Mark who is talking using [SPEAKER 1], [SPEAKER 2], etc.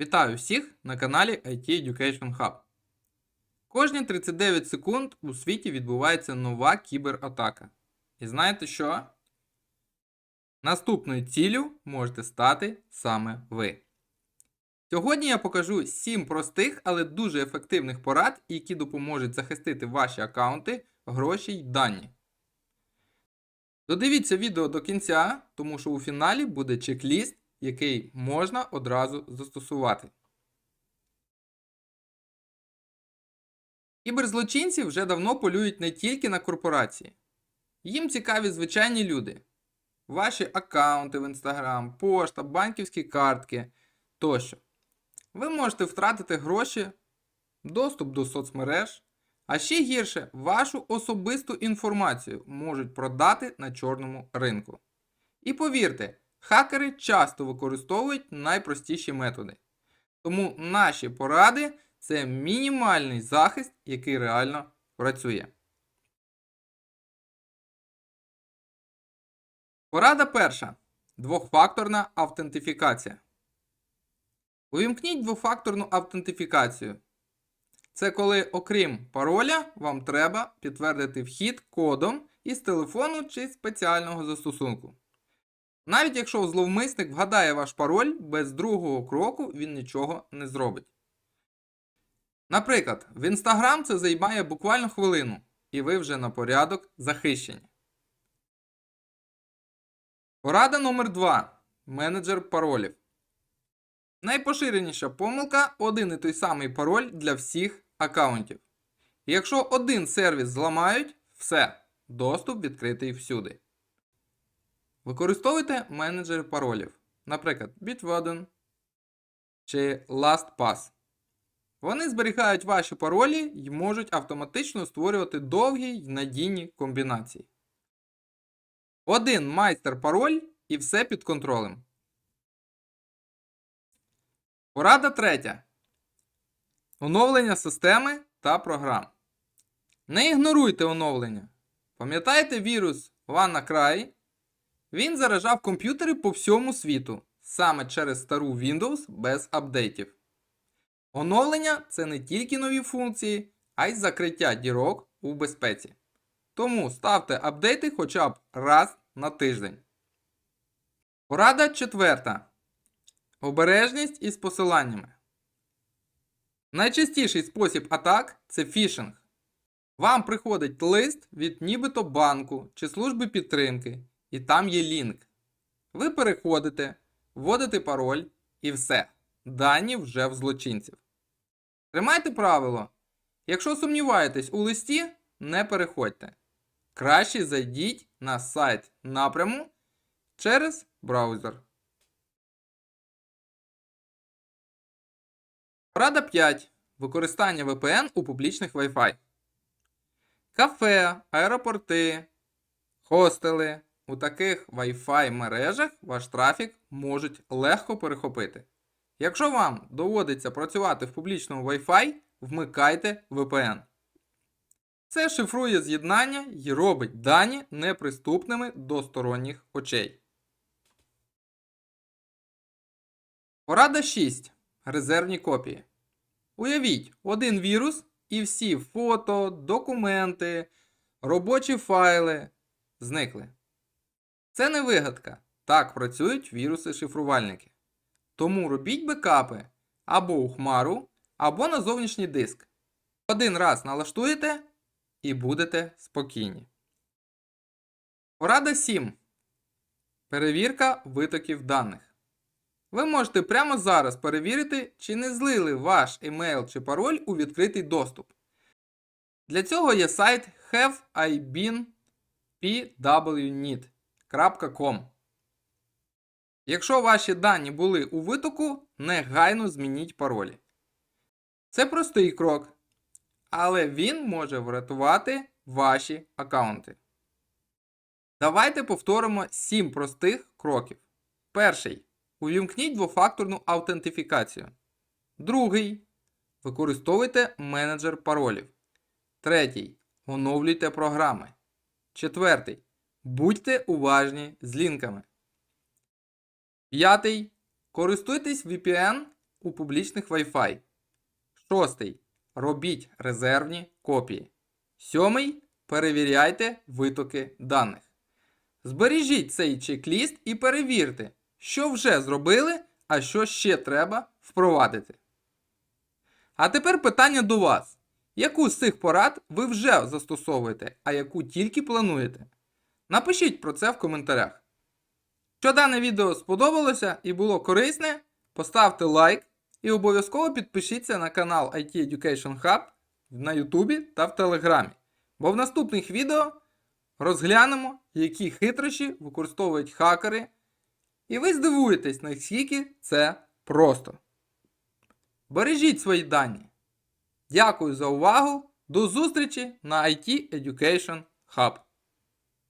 [SPEAKER 1] Вітаю всіх на каналі IT Education Hub. Кожні 39 секунд у світі відбувається нова кібератака. І знаєте що? Наступною ціллю можете стати саме ви. Сьогодні я покажу 7 простих, але дуже ефективних порад, які допоможуть захистити ваші аккаунти, гроші й дані. Додивіться відео до кінця, тому що у фіналі буде чек-ліст, який можна одразу застосувати. Кіберзлочинці вже давно полюють не тільки на корпорації. Їм цікаві звичайні люди. Ваші аккаунти в Instagram, пошта, банківські картки тощо. Ви можете втратити гроші, доступ до соцмереж, а ще гірше, вашу особисту інформацію можуть продати на чорному ринку. І повірте, хакери часто використовують найпростіші методи. Тому наші поради це мінімальний захист, який реально працює. Порада перша. Двохфакторна автентифікація. Увімкніть двофакторну автентифікацію. Це коли, окрім пароля, вам треба підтвердити вхід кодом із телефону чи спеціального застосунку. Навіть якщо зловмисник вгадає ваш пароль, без другого кроку він нічого не зробить. Наприклад, в Instagram це займає буквально хвилину, і ви вже на порядок захищені. Порада номер 2. Менеджер паролів. Найпоширеніша помилка один і той самий пароль для всіх аккаунтів. Якщо один сервіс зламають, все, доступ відкритий всюди. Використовуйте менеджери паролів, наприклад, Bitwarden чи LastPass. Вони зберігають ваші паролі і можуть автоматично створювати довгі й надійні комбінації. Один майстер пароль і все під контролем. Порада третя. Оновлення системи та програм. Не ігноруйте оновлення. Пам'ятаєте вірус WannaCry? Він заражав комп'ютери по всьому світу саме через стару Windows без апдейтів. Оновлення це не тільки нові функції, а й закриття дірок у безпеці. Тому ставте апдейти хоча б раз на тиждень. Порада четверта. Обережність із посиланнями. Найчастіший спосіб атак це фішинг. Вам приходить лист від нібито банку чи служби підтримки, і там є лінк. Ви переходите, вводите пароль і все. Дані вже в злочинців. Тримайте правило. Якщо сумніваєтесь у листі, не переходьте. Краще зайдіть на сайт напряму через браузер. Порада 5. Використання VPN у публічних Wi-Fi. Кафе, аеропорти, хостели. У таких Wi-Fi мережах ваш трафік можуть легко перехопити. Якщо вам доводиться працювати в публічному Wi-Fi, вмикайте VPN. Це шифрує з'єднання і робить дані неприступними до сторонніх очей. Порада 6. Резервні копії. Уявіть, один вірус і всі фото, документи, робочі файли зникли. Це не вигадка. Так працюють віруси-шифрувальники. Тому робіть бекапи або у хмару, або на зовнішній диск. Один раз налаштуєте і будете спокійні. Порада 7. Перевірка витоків даних. Ви можете прямо зараз перевірити, чи не злили ваш емейл чи пароль у відкритий доступ. Для цього є сайт haveibeenpwnit.com. Якщо ваші дані були у витоку, негайно змініть паролі. Це простий крок, але він може врятувати ваші аккаунти. Давайте повторимо 7 простих кроків. Перший. Увімкніть двофакторну аутентифікацію. Другий. Використовуйте менеджер паролів. Третій. Оновлюйте програми. Четвертий. Будьте уважні з лінками. П'ятий. Користуйтесь VPN у публічних Wi-Fi. Шостий. Робіть резервні копії. Сьомий. Перевіряйте витоки даних. Збережіть цей чек-ліст і перевірте, що вже зробили, а що ще треба впровадити. А тепер питання до вас. Яку з цих порад ви вже застосовуєте, а яку тільки плануєте? Напишіть про це в коментарях. Якщо дане відео сподобалося і було корисне, поставте лайк і обов'язково підпишіться на канал IT Education Hub на YouTube та в Телеграмі. Бо в наступних відео розглянемо, які хитрощі використовують хакери, і ви здивуєтесь, наскільки це просто. Бережіть свої дані. Дякую за увагу. До зустрічі на IT Education Hub.